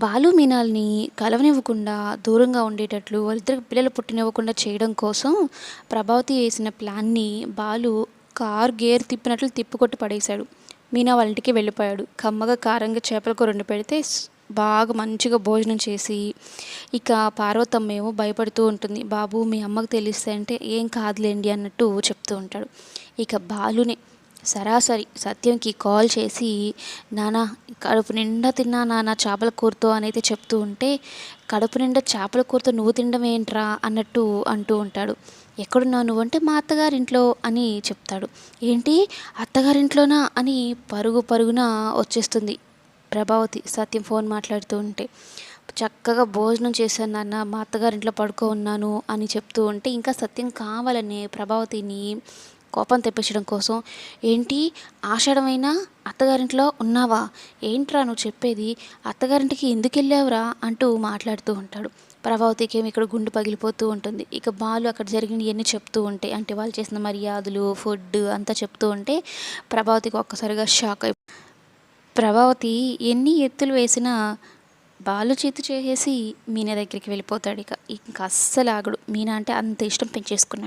బాలు మీనాల్ని కలవనివ్వకుండా దూరంగా ఉండేటట్లు వాళ్ళిద్దరికి పిల్లలు పుట్టినివ్వకుండా చేయడం కోసం ప్రభావతి వేసిన ప్లాన్ని బాలు కార్ గేర్ తిప్పినట్లు తిప్పుకొట్టి పడేశాడు. మీనా వాళ్ళ ఇంటికి వెళ్ళిపోయాడు. కమ్మగా కారంగా చేపల కూర వండి పెడితే బాగా మంచిగా భోజనం చేసి ఇక పార్వతమ్మ ఏమో భయపడుతూ ఉంటుంది. బాబు మీ అమ్మకు తెలిస్తే అంటే ఏం కాదులేండి అన్నట్టు చెప్తూ ఉంటాడు. ఇక బాలునే సరాసరి సత్యంకి కాల్ చేసి నానా కడుపు నిండా తిన్నా నాన్న చేపల కూరతో అనైతే చెప్తూ ఉంటే కడుపు నిండా చేపల కూరతో నువ్వు తినడం ఏంట్రా అన్నట్టు అంటూ ఉంటాడు. ఎక్కడున్నావు నువ్వు? అంటే మా అత్తగారింట్లో అని చెప్తాడు. ఏంటి? అత్తగారింట్లోనా? అని పరుగు పరుగున వచ్చేస్తుంది ప్రభావతి సత్యం ఫోన్ మాట్లాడుతూ ఉంటే. చక్కగా భోజనం చేశాను నాన్న మా అత్తగారింట్లో పడుకో ఉన్నాను అని చెప్తూ ఉంటే ఇంకా సత్యం కావాలని ప్రభావతిని కోపం తెప్పించడం కోసం ఏంటి? ఆషాఢమైనా? అత్తగారింట్లో ఉన్నావా? ఏంట్రా నువ్వు చెప్పేది? అత్తగారింటికి ఎందుకు వెళ్ళావురా అంటూ మాట్లాడుతూ ఉంటాడు. ప్రభావతికి ఏమి ఇక్కడ గుండు పగిలిపోతూ ఉంటుంది. ఇక బాలు అక్కడ జరిగినవన్నీ చెప్తూ ఉంటే అంటే వాళ్ళు చేసిన మర్యాదలు ఫుడ్ అంతా చెప్తూ ఉంటే ప్రభావతికి ఒక్కసారిగా షాక్ అయి ప్రభావతి ఎన్ని ఎత్తులు వేసినా బాలు చేతి చేసేసి మీనా దగ్గరికి వెళ్ళిపోతాడు ఇక. ఇంకా అస్సలు ఆగడు. మీనా అంటే అంత ఇష్టం పెంచేసుకున్నాడు.